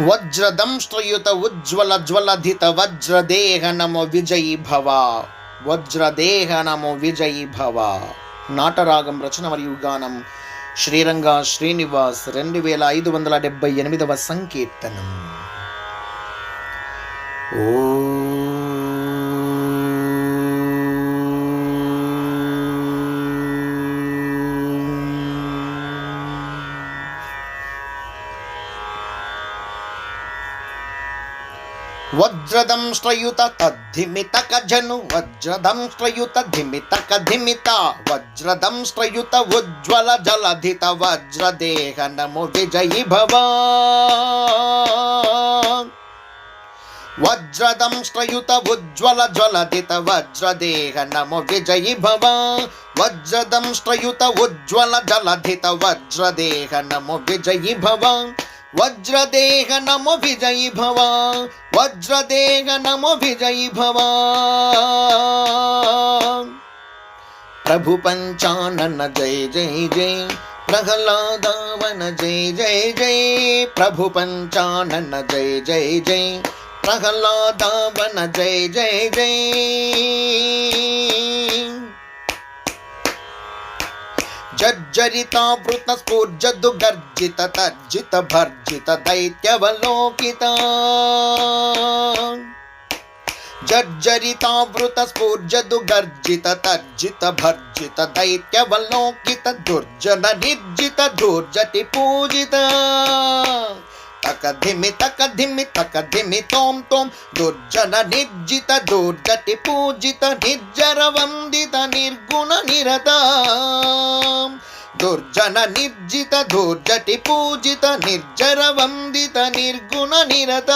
వజ్రదంశ్రయుత ఉజ్వల జ్వలధిత వజ్రదేహ నము విజయి భవ. వజ్రదేహ నము విజయి భవ. నాటరాగం రచన మరియు గానం శ్రీరంగ శ్రీనివాస్ రెండు వేల ఐదు వందల డెబ్బై ఎనిమిదవ సంకీర్తనం. ఓ వజ్రదంశ్రయుత తద్ధిమిత కజను వజ్రదంశ్రయుత ధిమిత కధిమిత వజ్రదంశ్రయుత ఉజ్వల జలధిత వజ్రదేహ నము విజయి భవ. వజ్రదంశ్రయుత ఉజ్వల జ్వలధిత వజ్రదేహ నమో విజయి భవ. వజ్రదంశ్రయుత ఉజ్వల జలధిత వజ్రదేహ నమో విజయి భవ. वज्रदेह नमो विजयी भवा, वज्रदेह नमो विजयी भवा। प्रभु पंचानन जय जय जय। प्रहलादावन जय जय जय। प्रभु पंचानन जय जय जय। प्रहलादावन जय जय जय। जज्जरितावृतस्फूर्जदुगर्जित तर्जित भर्जित दैत्यवलोकिता। जर्जरितावृतस्फूर्जदुगर्जित तर्जित भर्जित दैत्यवलोकित दुर्जन निर्जित दुर्जति पूजिता తకధిమి తకధిమి తకధిమి తోం తోం దుర్జన నిర్జిత దుర్జటి పూజిత నిర్జర వందిత నిర్గుణ నిరత. దుర్జన నిర్జిత దుర్జటి పూజిత నిర్జర వందిత నిర్గుణ నిరత.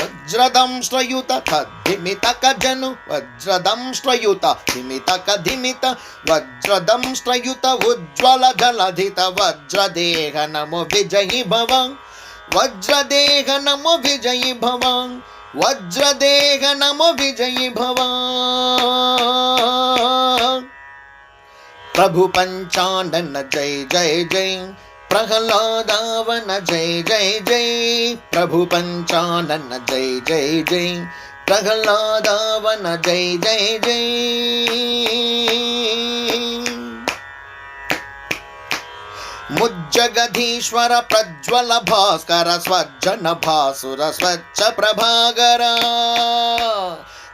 वज्रदंश्रयुत तद्धिमित कजनु वज्रदंश्रयुत धिमित कधिमित वज्रदंश्रयुत उज्ज्वल जलधित, वज्रदेह नमो विजयी भव, वज्रदेह नमो विजयी भव, वज्रदेह नमो विजयी भव। प्रभु पंचानन जय जय जय। प्रहलादावन जय जय जय। प्रभु पंचानन जय जय जय। प्रहलादावन जय जय जय। मुज्जगधीश्वर प्रज्वल भास्कर स्वज्जन भासुर, स्वच्छ प्रभागरा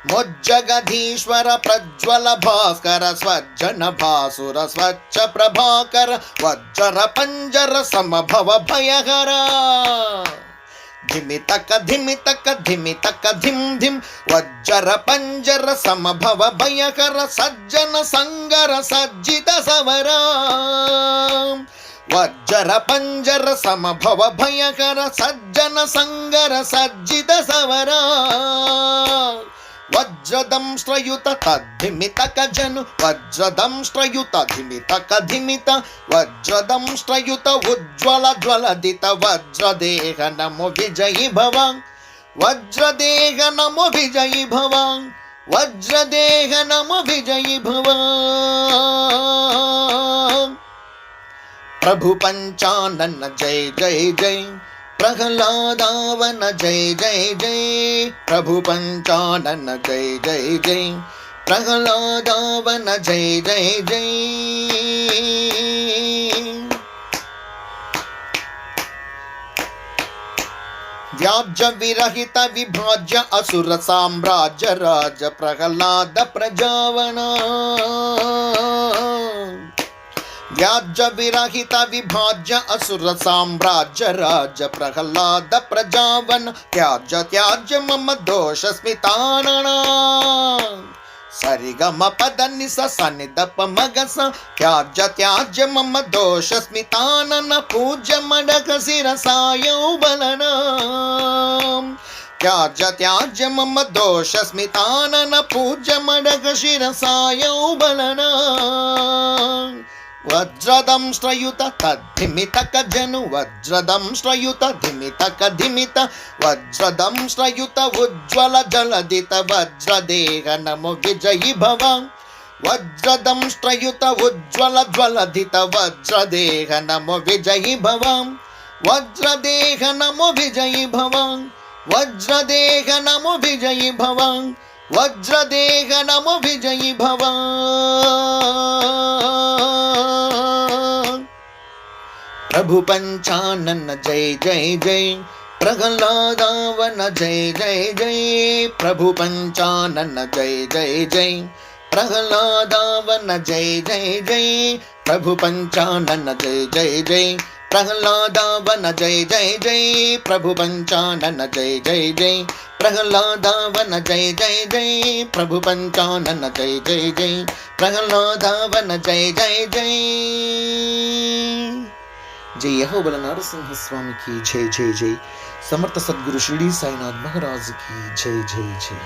मोज्जगधीश्वर प्रज्वल भास्कर स्वज्जन भासुर स्वच्छ प्रभाकर वज्जर पञ्जर समभव भयहर धिमि तक धिमि तक धिमि तक धिं धिं वज्जर पञ्जर समभव भयहर सज्जन सङ्गर सज्जित सवरा వజ్జర పంజర సమభవ భయకర సజ్జన సంగర సజ్జిత సవరా वज्रदंश्रयुत तद्धिमित कजनु वज्रदंश्रयुत धिमित कधिमित वज्रदंश्रयुत उज्ज्वल ज्वल दित वज्रदेह नमो विजयी भव वज्रदेह नमो विजयी भव वज्रदेह नमो विजयी भव प्रभु पंचानन जय जय जय। प्रहलादावन जय जय जय। प्रभु पंचानन जय जय जय। प्रहलादावन जय जय जय। व्याज्य विरहित विभाज्य असुर साम्राज्य राज प्रहलाद प्रजावना। व्याज्यविरहितविभाज्य असुरसाम्राज्य राज प्रहलाद प्रजावन, त्याज त्याज मम दोष स्मिता पदनि स सनिदप मगस त्याज त्याज मम दोषस्मितानन पूज्य मडकशिरसायौ बलना त्याज्य त्याज मम न पूज्य मडकशिरसायौ बलना वज्रदं श्रयुत तद्धिमितकजनु वज्रदं श्रयुत धिमितकधिमित वज्रदं श्रयुत उज्ज्वलजलदित वज्रदेह नमो विजयि भव। वज्रदं श्रयुत उज्ज्वलज्वलधित वज्रदेह नमो विजयि भव। वज्रदेह नमो विजयि भव। वज्रदेह नमो विजयि भव। वज्रदेह नमो विजयि भव। ప్రభు పంచానన్న జై జై జై ప్రహ్లాదావన జై జై జై ప్రభు పంచానన్న జై జై జై ప్రహ్లాదావన జై జై జై ప్రభు పంచానన్న జై జై జై ప్రహ్లాదావన జై జై జై ప్రభు పంచానన్న జై జై జై ప్రహ్లాదావన జై జై జై ప్రభు పంచానన్న జై జై జై ప్రహ్లాదావన జై జై జై జై యహోబల నరసింహస్వామికి జై జై జై. సమర్థ సద్గురు షిరిడి సాయినాథ్ మహారాజుకి జై జై జై.